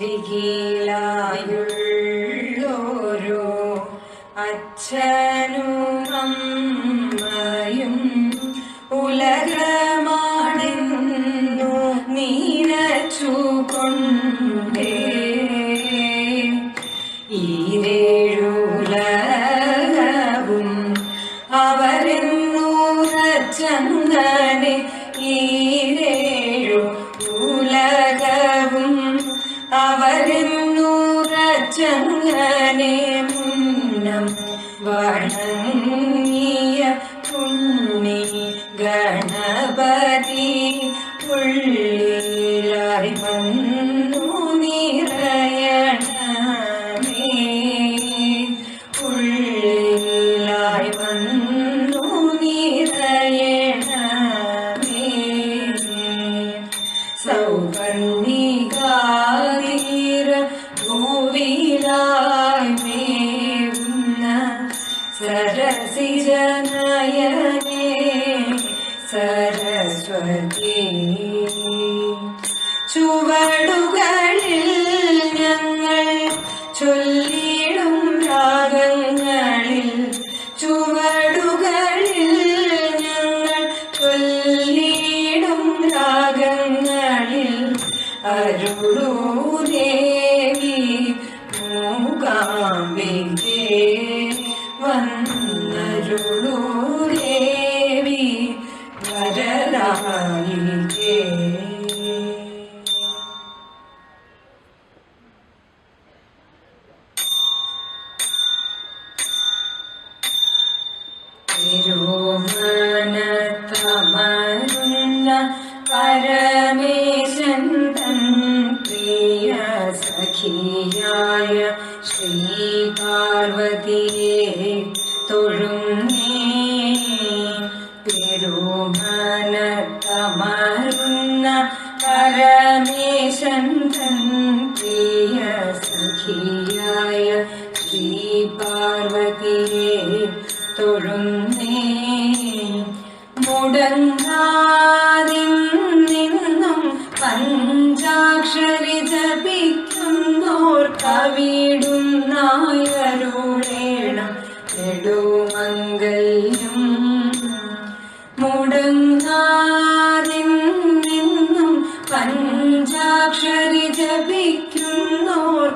ദിഗിലായുള്ളോരോ അച്ഛനും അമ്മയും ഉലകമാണെന്നു നീനച്ചുകൊണ്ടേ. ഈരേഴുലകവും അവരെന്നൂറച്ചങ്ങനെ ഈരേഴു അവരെന്നൂറച്ചങ്ങനെ മുന്നം വണങ്ങിയ പുണ്ണി ഗണപതി ഉള്ളിലായി വന്നു നിറയണമേ. ഉള്ളിലായി വന്നു അരുളൂ ദേവി മൂകാംബികേ വന്നരുളൂ ദേവി വരദായികേ തിരുമനത്തമരുന്ന പരമേശൻ സഖിയായ ശ്രീ പാർവതിയെ തൊഴുന്നേ. തിരുമനത്തമരുന്ന പരമേശൻ പ്രിയ സഖിയായ ശ്രീ പാർവതിയെ തൊഴുന്നേ. മുടങ്ങാതിൻ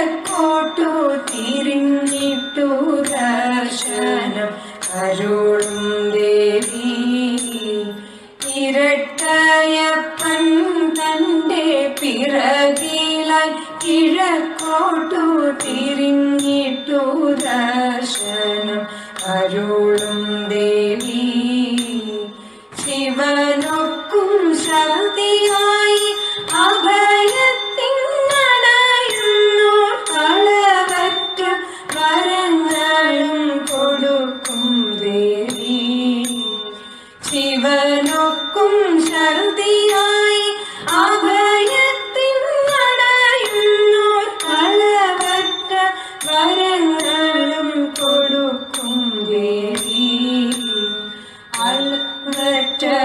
കിഴക്കോട്ടു തിരിഞ്ഞിട്ടു ദർശനം. അരുളും ദേവി ഇരട്ടയപ്പൻ തന്റെ പിറകിലായി കിഴക്കോട്ടു തിരിഞ്ഞിട്ടു ദർശനം. അരുളും ദേവി ശിവനൊക്കും ശക്തിയായി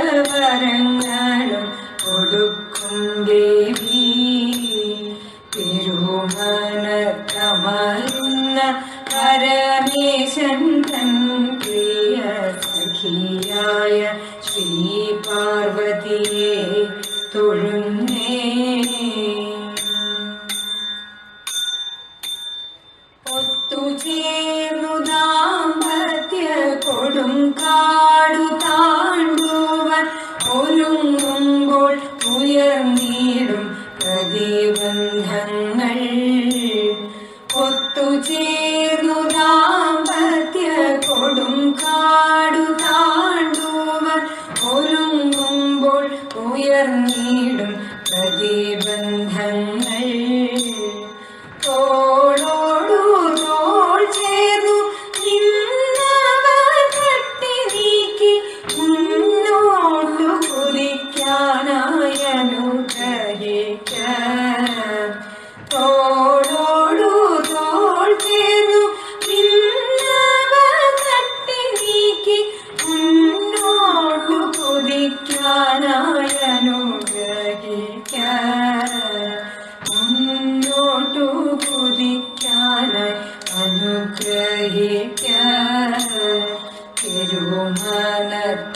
വരങ്ങളും കൊടുക്കും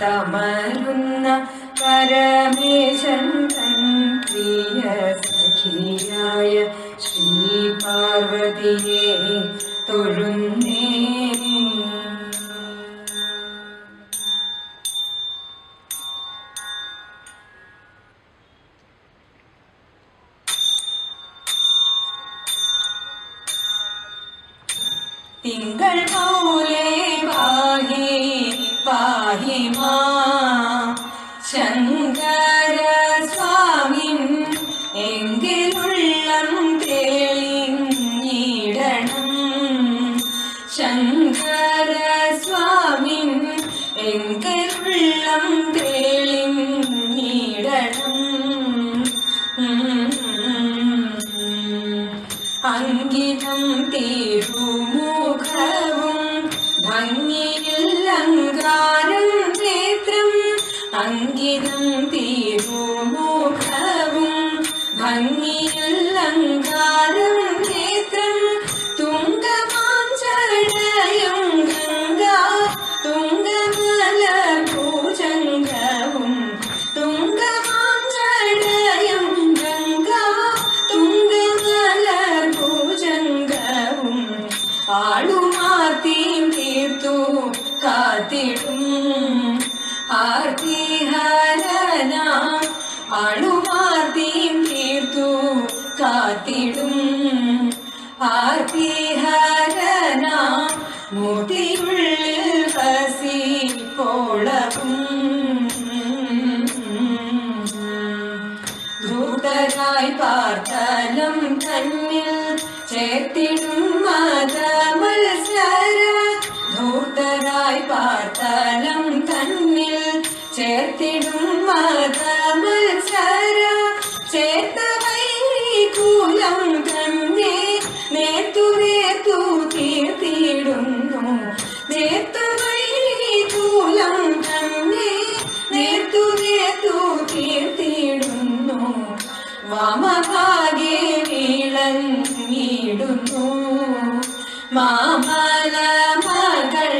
തിരുമനത്തമരുന്ന പരമേശൻ തൻ പ്രിയ സഖിയായ ശ്രീ പാർവതിയെ തൊഴുന്നേ തിങ്കൾ പോലെ പാഹി പാഹി മാ. ശങ്കര സ്വാമി എങ്കിലുള്ളം തേളിഞ്ഞിടണം ശങ്കര സ്വാമി എങ്കിലുള്ളം തേളിഞ്ഞിടണം അങ്കിതം തിരുമുഖവും അങ്കിതം പാർത്തലം തന്നിൽ ചേർത്തിടും മതമത്സര വാമഭാഗേ വീളങ്ങിടുന്നു മാമല മകൾ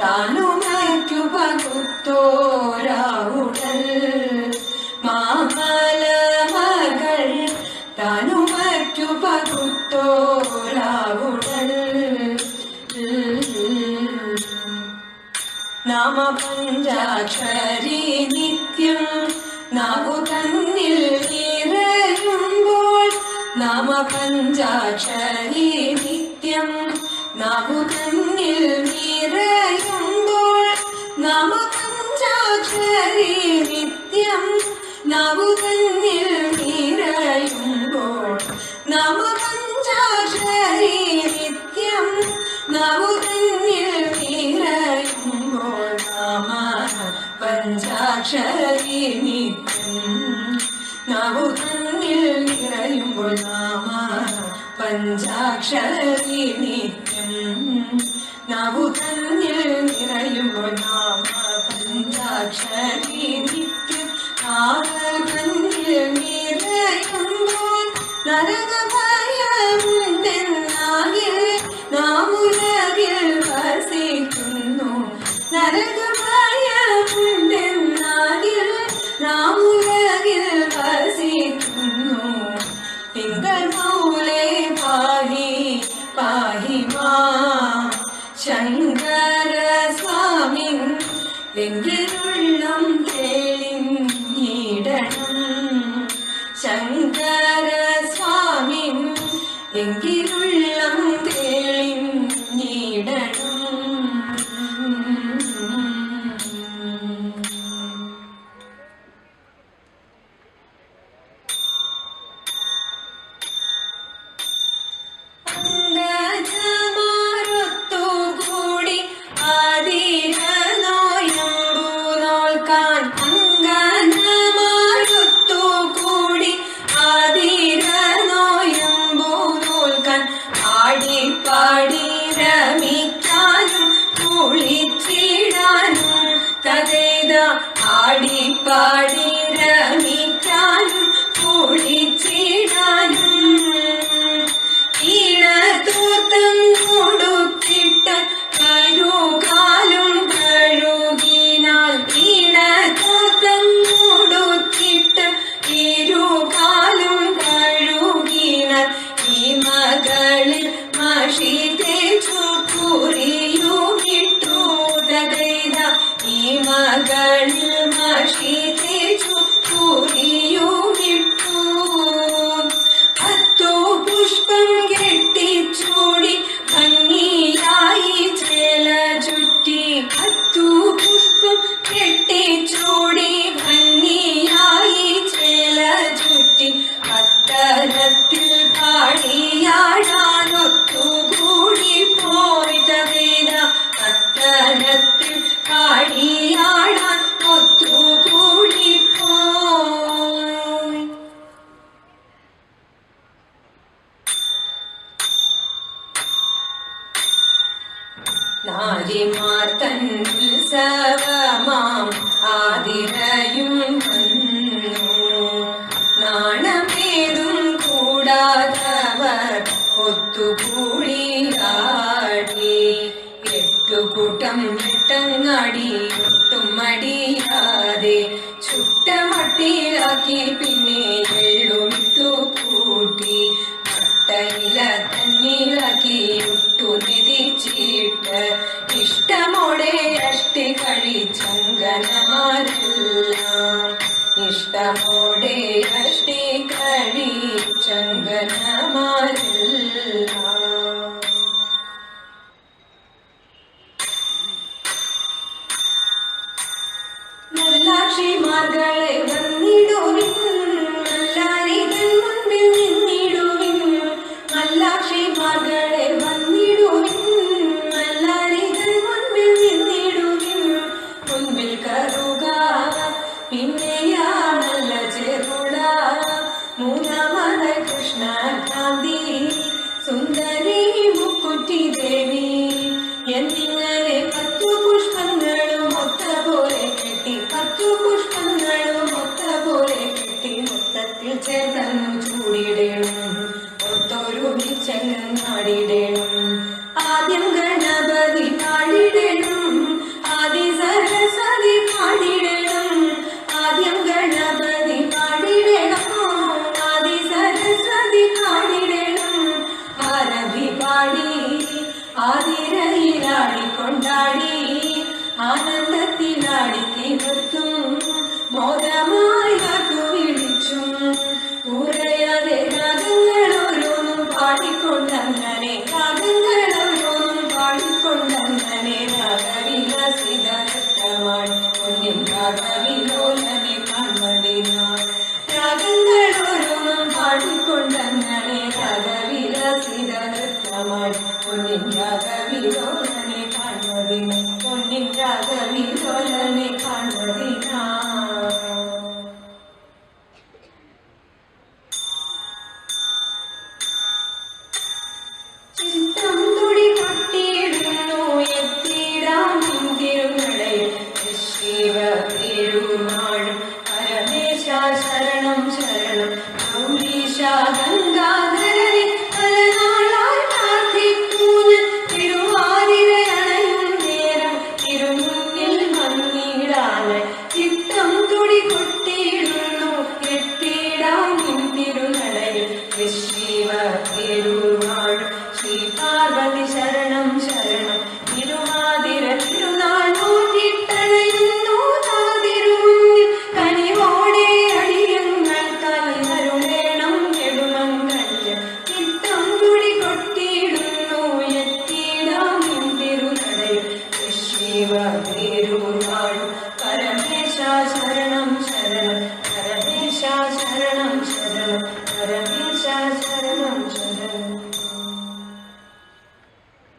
താനുമയ്ക്കു പകുത്തോരാവുടൽ മാമല മകൾ താനുമയ്ക്കു പകുത്തോരാവുടൽ നാമപഞ്ചാക്ഷരി നിത്യം നാവു തന്നിൽ നാമപഞ്ചാക്ഷരി നിത്യം നാവു തന്നിൽ നിറയുമ്പോൾ നാമപഞ്ചാക്ഷരി നിത്യം നാവു തന്നിൽ നിറയുമ്പോൾ നാമപഞ്ചാക്ഷരി നിത്യം നാവു തന്നിൽ നിറയുമ്പോൾ നാമ പഞ്ചാക്ഷരി നിത്യം നാവു തന്നിൽ നിറയുമ്പോൾ നാമ പഞ്ചാക്ഷരി നിത്യം. നാവു തന്നിൽ നിറയുമ്പോൾ നാമ പഞ്ചാക്ഷരി നിത്യം. നാവ് തന്നിൽ നിറയുമ്പോൾ നരകഭയമുണ്ടെന്നാകിൽ അവർ ഒത്തുകൂടിയാടി എട്ടുകൂട്ടം വെട്ടങ്ങാടി ഒട്ടും മടിയാതെ ചുട്ട മട്ടിയിലാക്കി പിന്നെ എള്ളുമിട്ടു കൂട്ടി. നല്ലാക്ഷി മകളെ വന്നിടുവിൻ നല്ലാരിതൻ മുൻപിൽ നിന്നിടുവിൻ നല്ലാക്ഷി മകളെ വന്നിടുവിൻ നല്ലാരിതൻ മുൻപിൽ നിന്നിടുവിൻ മുൻപിൽ കറുക പിന്നെയാണല്ല ചെറുള മൂന്ന് సుందరి ముక్కుటి దేవి ఎందిన ആടി ആനന്ദത്തിലാടി തീർത്തും മോദമായി കാത്തു വിളിച്ചും ഉറയാതെ രാഗങ്ങൾ ഓരോന്നും പാടിക്കൊണ്ടങ്ങനെ രാഗങ്ങൾ ഓരോന്നും പാടിക്കൊണ്ടങ്ങനെ രാഗവിലസിത ചിത്രമാണ് കുഞ്ഞിൻ രാഗവിലോലനെ കൺമതിനാൾ രാഗങ്ങൾ പാടിക്കൊണ്ടങ്ങനെ രാഗവിലസിത രാഗവിലോ